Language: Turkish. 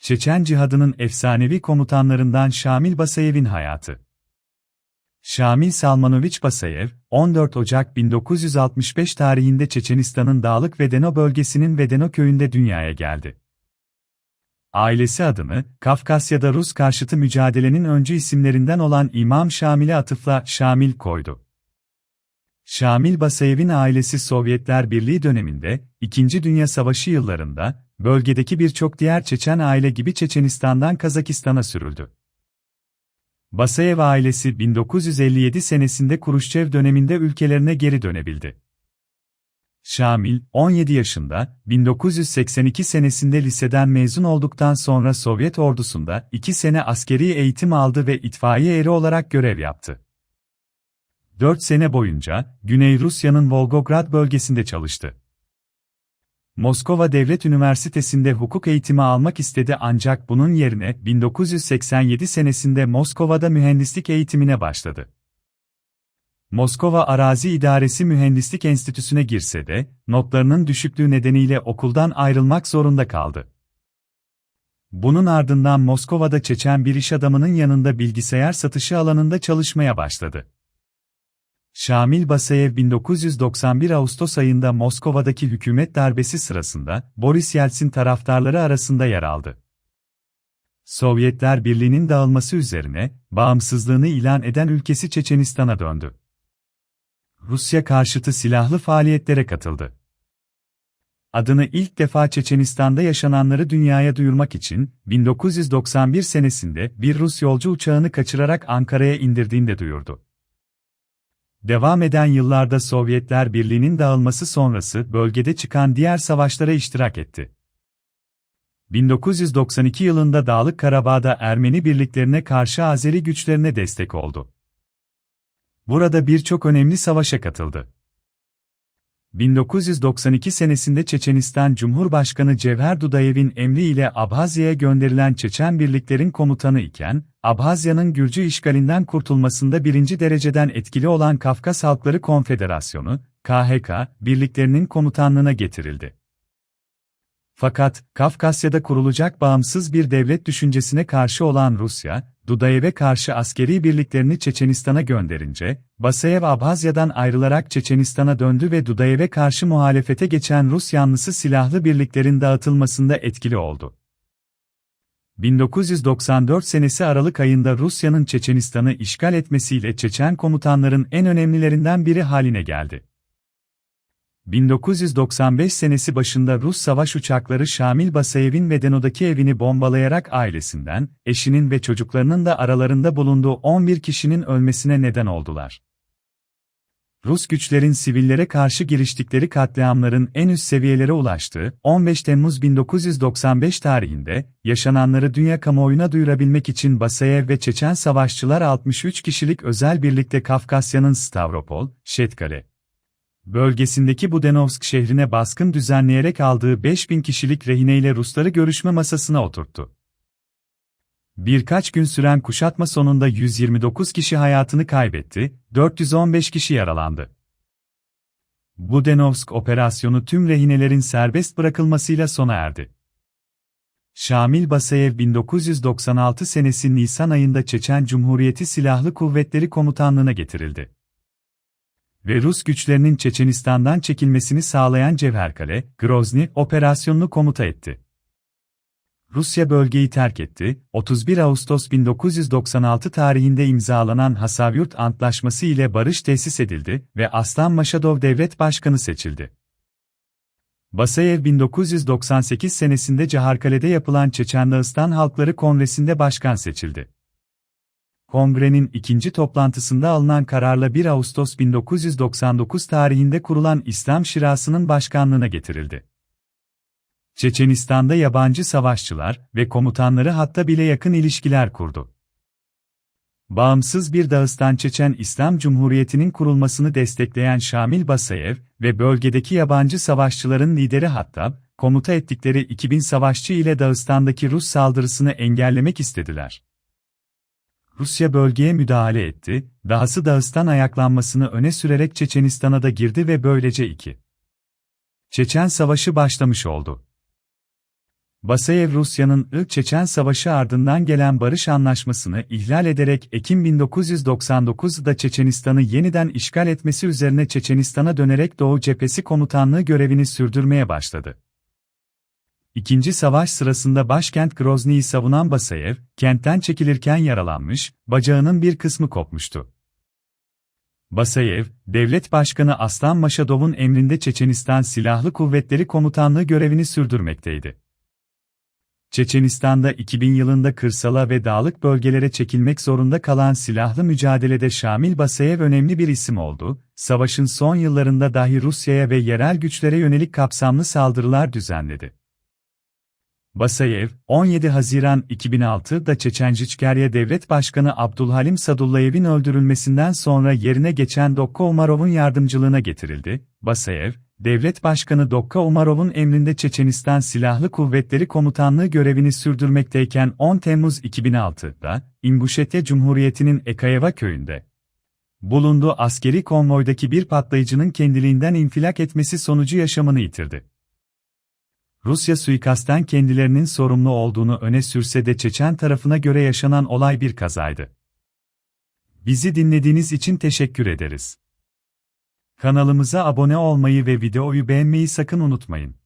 Çeçen cihadının efsanevi komutanlarından Şamil Basayev'in hayatı. Şamil Salmanoviç Basayev, 14 Ocak 1965 tarihinde Çeçenistan'ın Dağlık Vedeno bölgesinin Vedeno köyünde dünyaya geldi. Ailesi adını, Kafkasya'da Rus karşıtı mücadelenin öncü isimlerinden olan İmam Şamil'e atıfla Şamil koydu. Şamil Basayev'in ailesi Sovyetler Birliği döneminde, İkinci Dünya Savaşı yıllarında, bölgedeki birçok diğer Çeçen aile gibi Çeçenistan'dan Kazakistan'a sürüldü. Basayev ailesi 1957 senesinde Kuruşçev döneminde ülkelerine geri dönebildi. Şamil, 17 yaşında, 1982 senesinde liseden mezun olduktan sonra Sovyet ordusunda 2 sene askeri eğitim aldı ve itfaiye eri olarak görev yaptı. 4 sene boyunca, Güney Rusya'nın Volgograd bölgesinde çalıştı. Moskova Devlet Üniversitesi'nde hukuk eğitimi almak istedi ancak bunun yerine 1987 senesinde Moskova'da mühendislik eğitimine başladı. Moskova Arazi İdaresi Mühendislik Enstitüsü'ne girse de, notlarının düşüklüğü nedeniyle okuldan ayrılmak zorunda kaldı. Bunun ardından Moskova'da Çeçen bir iş adamının yanında bilgisayar satışı alanında çalışmaya başladı. Şamil Basayev 1991 Ağustos ayında Moskova'daki hükümet darbesi sırasında Boris Yeltsin taraftarları arasında yer aldı. Sovyetler Birliği'nin dağılması üzerine bağımsızlığını ilan eden ülkesi Çeçenistan'a döndü. Rusya karşıtı silahlı faaliyetlere katıldı. Adını ilk defa Çeçenistan'da yaşananları dünyaya duyurmak için 1991 senesinde bir Rus yolcu uçağını kaçırarak Ankara'ya indirdiğinde duyurdu. Devam eden yıllarda Sovyetler Birliği'nin dağılması sonrası bölgede çıkan diğer savaşlara iştirak etti. 1992 yılında Dağlık Karabağ'da Ermeni birliklerine karşı Azeri güçlerine destek oldu. Burada birçok önemli savaşa katıldı. 1992 senesinde Çeçenistan Cumhurbaşkanı Cevher Dudayev'in emriyle Abhazya'ya gönderilen Çeçen birliklerin komutanı iken, Abhazya'nın Gürcü işgalinden kurtulmasında birinci dereceden etkili olan Kafkas Halkları Konfederasyonu, KHK, birliklerinin komutanlığına getirildi. Fakat, Kafkasya'da kurulacak bağımsız bir devlet düşüncesine karşı olan Rusya, Dudayev'e karşı askeri birliklerini Çeçenistan'a gönderince, Basayev Abhazya'dan ayrılarak Çeçenistan'a döndü ve Dudayev'e karşı muhalefete geçen Rus yanlısı silahlı birliklerin dağıtılmasında etkili oldu. 1994 senesi Aralık ayında Rusya'nın Çeçenistan'ı işgal etmesiyle Çeçen komutanların en önemlilerinden biri haline geldi. 1995 senesi başında Rus savaş uçakları Şamil Basayev'in Vedeno'daki evini bombalayarak ailesinden, eşinin ve çocuklarının da aralarında bulunduğu 11 kişinin ölmesine neden oldular. Rus güçlerin sivillere karşı giriştikleri katliamların en üst seviyelere ulaştığı 15 Temmuz 1995 tarihinde yaşananları dünya kamuoyuna duyurabilmek için Basayev ve Çeçen savaşçılar 63 kişilik özel birlikte Kafkasya'nın Stavropol, Şetkale, bölgesindeki Budenovsk şehrine baskın düzenleyerek aldığı 5000 kişilik rehineyle Rusları görüşme masasına oturttu. Birkaç gün süren kuşatma sonunda 129 kişi hayatını kaybetti, 415 kişi yaralandı. Budenovsk operasyonu tüm rehinelerin serbest bırakılmasıyla sona erdi. Şamil Basayev 1996 senesi Nisan ayında Çeçen Cumhuriyeti Silahlı Kuvvetleri Komutanlığına getirildi ve Rus güçlerinin Çeçenistan'dan çekilmesini sağlayan Cevherkale, Grozny operasyonunu komuta etti. Rusya bölgeyi terk etti, 31 Ağustos 1996 tarihinde imzalanan Hasavyurt Antlaşması ile barış tesis edildi ve Aslan Maşadov devlet başkanı seçildi. Basayev 1998 senesinde Caharkale'de yapılan Çeçen Dağıstan Halkları Kongresi'nde başkan seçildi. Kongrenin ikinci toplantısında alınan kararla 1 Ağustos 1999 tarihinde kurulan İslam Şirası'nın başkanlığına getirildi. Çeçenistan'da yabancı savaşçılar ve komutanları hatta bile yakın ilişkiler kurdu. Bağımsız bir Dağıstan Çeçen İslam Cumhuriyeti'nin kurulmasını destekleyen Şamil Basayev ve bölgedeki yabancı savaşçıların lideri Hattab, komuta ettikleri 2000 savaşçı ile Dağıstan'daki Rus saldırısını engellemek istediler. Rusya bölgeye müdahale etti, dahası Dağıstan ayaklanmasını öne sürerek Çeçenistan'a da girdi ve böylece iki. Çeçen Savaşı başlamış oldu. Basayev Rusya'nın Ilık-Çeçen Savaşı ardından gelen barış anlaşmasını ihlal ederek Ekim 1999'da Çeçenistan'ı yeniden işgal etmesi üzerine Çeçenistan'a dönerek Doğu Cephesi Komutanlığı görevini sürdürmeye başladı. İkinci savaş sırasında başkent Grozny'yi savunan Basayev, kentten çekilirken yaralanmış, bacağının bir kısmı kopmuştu. Basayev, Devlet Başkanı Aslan Maşadov'un emrinde Çeçenistan Silahlı Kuvvetleri Komutanlığı görevini sürdürmekteydi. Çeçenistan'da 2000 yılında kırsala ve dağlık bölgelere çekilmek zorunda kalan silahlı mücadelede Şamil Basayev önemli bir isim oldu, savaşın son yıllarında dahi Rusya'ya ve yerel güçlere yönelik kapsamlı saldırılar düzenledi. Basayev, 17 Haziran 2006'da Çeçenjiçkerya Devlet Başkanı Abdulhalim Sadullayev'in öldürülmesinden sonra yerine geçen Dokka Umarov'un yardımcılığına getirildi. Basayev, Devlet Başkanı Dokka Umarov'un emrinde Çeçenistan Silahlı Kuvvetleri Komutanlığı görevini sürdürmekteyken 10 Temmuz 2006'da, İnguşetya Cumhuriyeti'nin Ekayeva köyünde bulunduğu askeri konvoydaki bir patlayıcının kendiliğinden infilak etmesi sonucu yaşamını yitirdi. Rusya suikastten kendilerinin sorumlu olduğunu öne sürse de Çeçen tarafına göre yaşanan olay bir kazaydı. Bizi dinlediğiniz için teşekkür ederiz. Kanalımıza abone olmayı ve videoyu beğenmeyi sakın unutmayın.